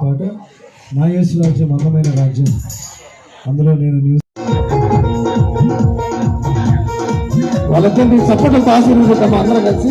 పాట. నా రాజ్యం అందమైన మందమైన రాజ్యం. అందులో నేను న్యూస్ వాళ్ళందరినీ సపోర్ట్ ఆశీర్వదిద్దాం అందరం కలిసి.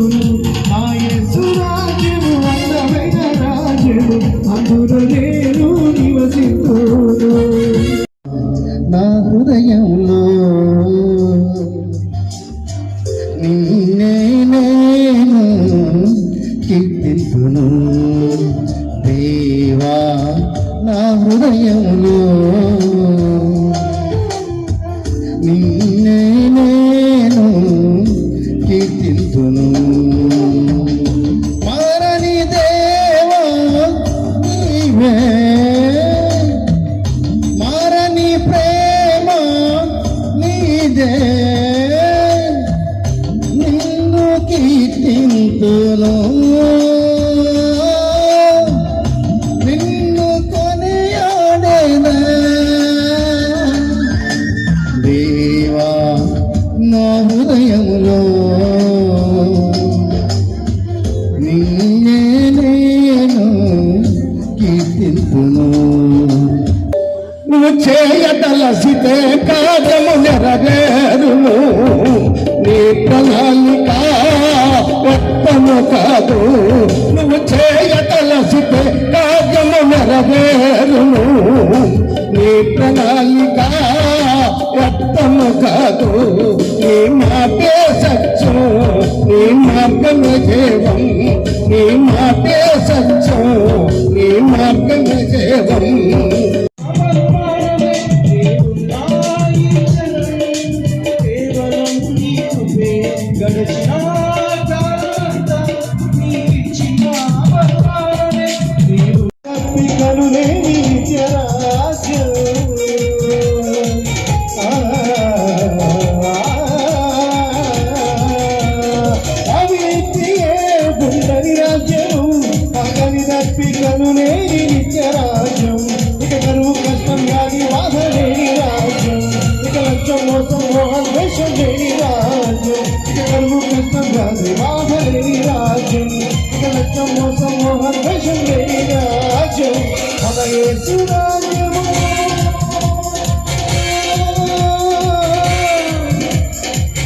day.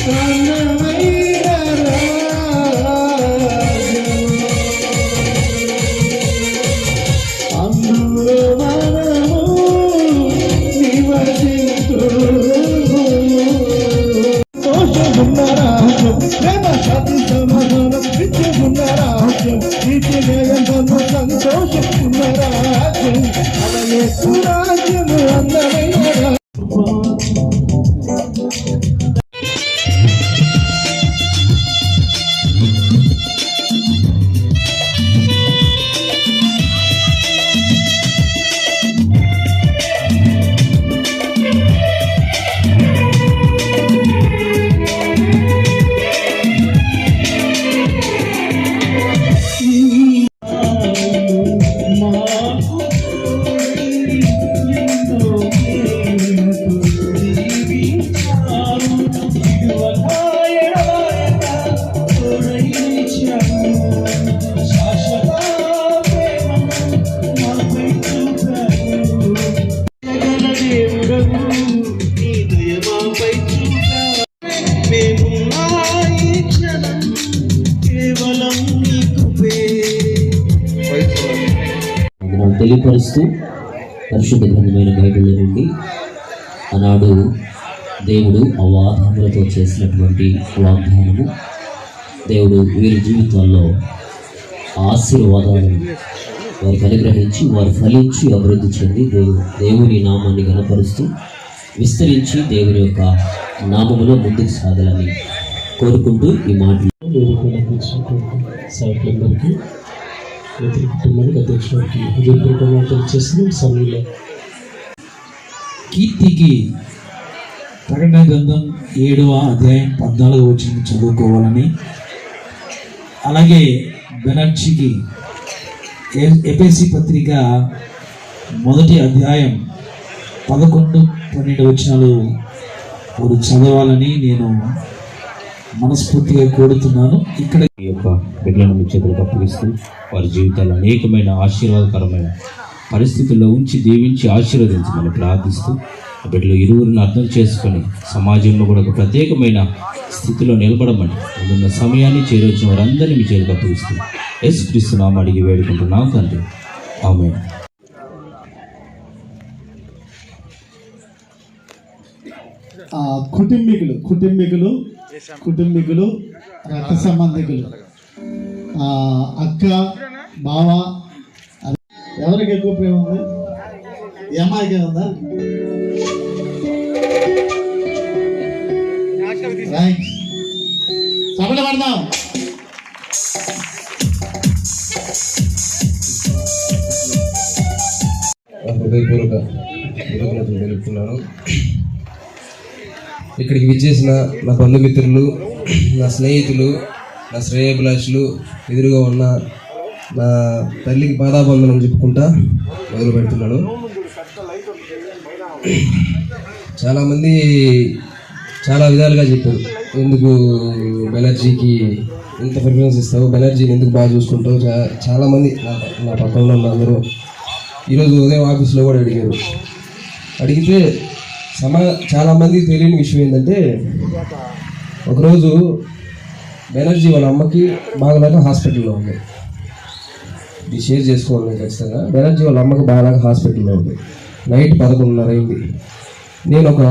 Thank. తెలియపరుస్తూ పరిశుద్ధ గ్రంథమైన బైబిల్ నుండి ఆనాడు దేవుడు అవాధాములతో చేసినటువంటి వాగ్దానము. దేవుడు వీరి జీవితాల్లో ఆశీర్వాదాలను వారికి అనుగ్రహించి వారు ఫలించి అభివృద్ధి చెంది దేవుడు దేవుని నామాన్ని గణపరుస్తూ విస్తరించి దేవుని యొక్క నామములో ముందుకు సాగాలని కోరుకుంటూ ఈ మాటలు. వేదికలకు కుటుంబానికి అధ్యక్షుడికి హృదయపూర్వకం చేసిన సమయంలో కీర్తికి ప్రకటన గ్రంథం ఏడవ అధ్యాయం పద్నాలుగు వచ్చిన చదువుకోవాలని అలాగే బెనర్జీకి ఎపిఎస్సి పత్రిక మొదటి అధ్యాయం పదకొండు పన్నెండు వచనాలు వారు చదవాలని నేను మనస్ఫూర్తిగా కోరుతున్నాను. ఇక్కడ ఈ యొక్క బిడ్డలను మీ చేతులకు అప్పగిస్తూ వారి జీవితాల్లో అనేకమైన ఆశీర్వాదకరమైన పరిస్థితుల్లో ఉంచి దీవించి ఆశీర్వదించమని ప్రార్థిస్తూ ఆ బిడ్డలు ఇరువురిని అర్థం చేసుకొని సమాజంలో కూడా ఒక ప్రత్యేకమైన స్థితిలో నిలబడమని ముందున్న సమయాన్ని చేరొచ్చిన వారందరినీ మీ చేతులకు అప్పగిస్తూ యేసు క్రీస్తు నామ అడిగి వేడుకుంటున్నాం తండ్రి. ఆమె ఆ, కుటుంబీకులు కుటుంబీకులు కుటుంబీకులు రక్త సంబంధికులు. ఆ, అక్క బావ ఎవరికి ఎక్కువ ప్రేమ ఉంది? ఈ అమ్మాయికి ఉందా? సభలు పడదాం హృదయపూర్వక తెలుపుతున్నాను. ఇక్కడికి విచ్చేసిన నా బంధుమిత్రులు నా స్నేహితులు నా శ్రేయభిలాషులు ఎదురుగా ఉన్న నా తల్లికి పాదాబంధనం చెప్పుకుంటా మొదలు పెడుతున్నాను. చాలామంది చాలా విధాలుగా చెప్పారు ఎందుకు బెనర్జీకి ఎంత ప్రిఫరెన్స్ ఇస్తావు బెనర్జీని ఎందుకు బాగా చూసుకుంటావు? చా- చాలామంది నా నా పక్కన ఉన్న అందరూ ఈరోజు ఉదయం ఆఫీస్లో కూడా అడిగారు. అడిగితే సమా చాలామంది తెలియని విషయం ఏంటంటే ఒకరోజు బెనర్జీ వాళ్ళ అమ్మకి బాగలేక హాస్పిటల్లో ఉంది. ఇది షేర్ చేసుకోవాలి ఖచ్చితంగా. బెనర్జీ వాళ్ళ అమ్మకి బాగలేక హాస్పిటల్లో ఉంది. నైట్ పదకొండున్నర అయింది. నేను ఒక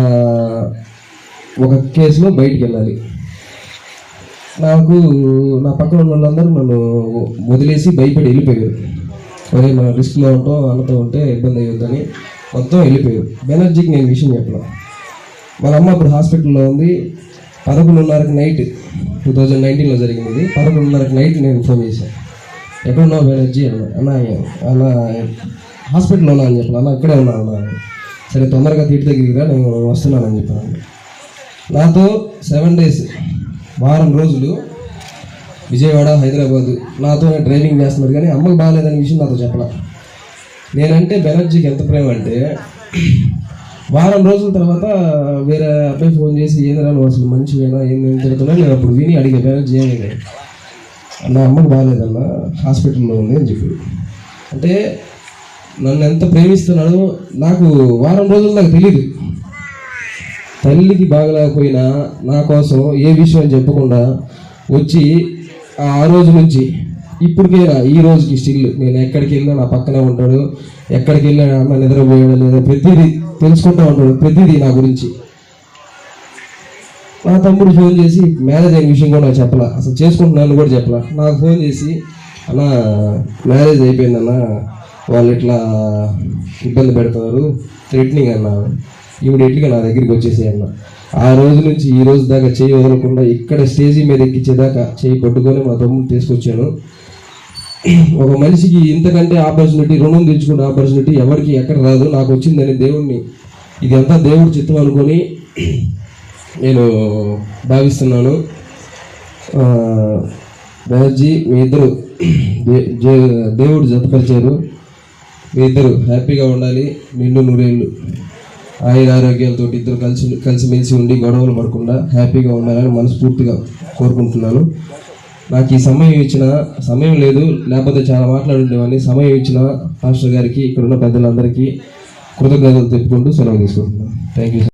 ఒక కేసులో బయటికి వెళ్ళాలి. నాకు నా పక్కన ఉన్న వాళ్ళందరూ నన్ను వదిలేసి భయపడి వెళ్ళిపోయారు. అదే మన రిస్క్లో ఉంటాం అన్నతో ఉంటే ఇబ్బంది అయ్యొద్దని. మొత్తం వెళ్ళిపోయారు. బెనర్జీకి నేను విషయం చెప్పడం. వాళ్ళ అమ్మ ఇప్పుడు హాస్పిటల్లో ఉంది. పదకొండున్నరకు నైట్ టూ థౌజండ్ నైన్టీన్లో జరిగింది. ఇది పదకొండున్నరకు నైట్ నేను ఫోన్ చేశాను. ఎక్కడున్నావు బెనర్జీ? అన్న అన్న అన్న హాస్పిటల్లో ఉన్నా అని చెప్పాను. అన్న ఇక్కడే ఉన్నా అన్న సరే తొందరగా తీటి దగ్గరికి రా నేను వస్తున్నానని చెప్పాను. నాతో సెవెన్ డేస్ వారం రోజులు విజయవాడ హైదరాబాద్ నాతో డ్రైవింగ్ చేస్తున్నారు. కానీ అమ్మకి బాగాలేదనే విషయం నాతో చెప్పలా. నేనంటే బెనర్జీకి ఎంత ప్రేమ అంటే వారం రోజుల తర్వాత వేరే అబ్బాయి ఫోన్ చేసి ఏదైనా నువ్వు అసలు మంచివేనా? ఏం ఏం తిరుగుతున్నా నేను అప్పుడు విని అడిగా బెనర్జీ ఏమి నా అమ్మకి బాగాలేదన్న హాస్పిటల్లో ఉంది అని చెప్పి. అంటే నన్ను ఎంత ప్రేమిస్తున్నాడో నాకు వారం రోజులు నాకు తెలియదు తల్లికి బాగలేకపోయినా నా కోసం ఏ విషయం చెప్పకుండా వచ్చి ఆ రోజు నుంచి ఇప్పటికే ఈ రోజుకి స్టిల్ నేను ఎక్కడికి వెళ్ళినా నా పక్కనే ఉంటాడు. ఎక్కడికి వెళ్ళినా అన్న నిద్రపోయాడు లేదా ప్రతిదీ తెలుసుకుంటూ ఉంటాడు ప్రతిదీ నా గురించి. నా తమ్ముడు ఫోన్ చేసి మ్యారేజ్ అయిన విషయం కూడా నాకు చెప్పలా అసలు చేసుకుంటున్నాను కూడా చెప్పలా. నాకు ఫోన్ చేసి అలా మ్యారేజ్ అయిపోయిందన్న వాళ్ళు ఇట్లా ఇబ్బంది పెడతారు థ్రెట్నింగ్ అన్న ఇమీడియట్గా నా దగ్గరికి వచ్చేసి అన్న. ఆ రోజు నుంచి ఈ రోజు దాకా చేయి వదలకుండా ఇక్కడ స్టేజీ మీద ఎక్కించేదాకా చేయి పట్టుకొని మా తమ్ముడు తీసుకొచ్చాను. ఒక మనిషికి ఇంతకంటే ఆపర్చునిటీ రుణం తెచ్చుకునే ఆపర్చునిటీ ఎవరికి ఎక్కడ రాదు. నాకు వచ్చిందని దేవుడిని ఇదంతా దేవుడి చిత్తం అనుకొని నేను భావిస్తున్నాను. ఆ, బెనర్జీ మీ ఇద్దరు దే- దేవుడు జతపరిచారు. మీ ఇద్దరు హ్యాపీగా ఉండాలి. నిన్ను నూరేళ్ళు ఆయుర ఆరోగ్యాలతో ఇద్దరు కలిసి కలిసిమెలిసి ఉండి గొడవలు పడకుండా హ్యాపీగా ఉండాలని మనస్ఫూర్తిగా కోరుకుంటున్నాను. నాకు ఈ సమయం ఇచ్చిన సమయం లేదు లేకపోతే చాలా మాట్లాడుండేవాడిని. సమయం ఇచ్చిన పాస్టర్ గారికి ఇక్కడున్న పెద్దలందరికీ కృతజ్ఞతలు తెలుపుకుంటూ సెలవు తీసుకుంటున్నాను. Thank you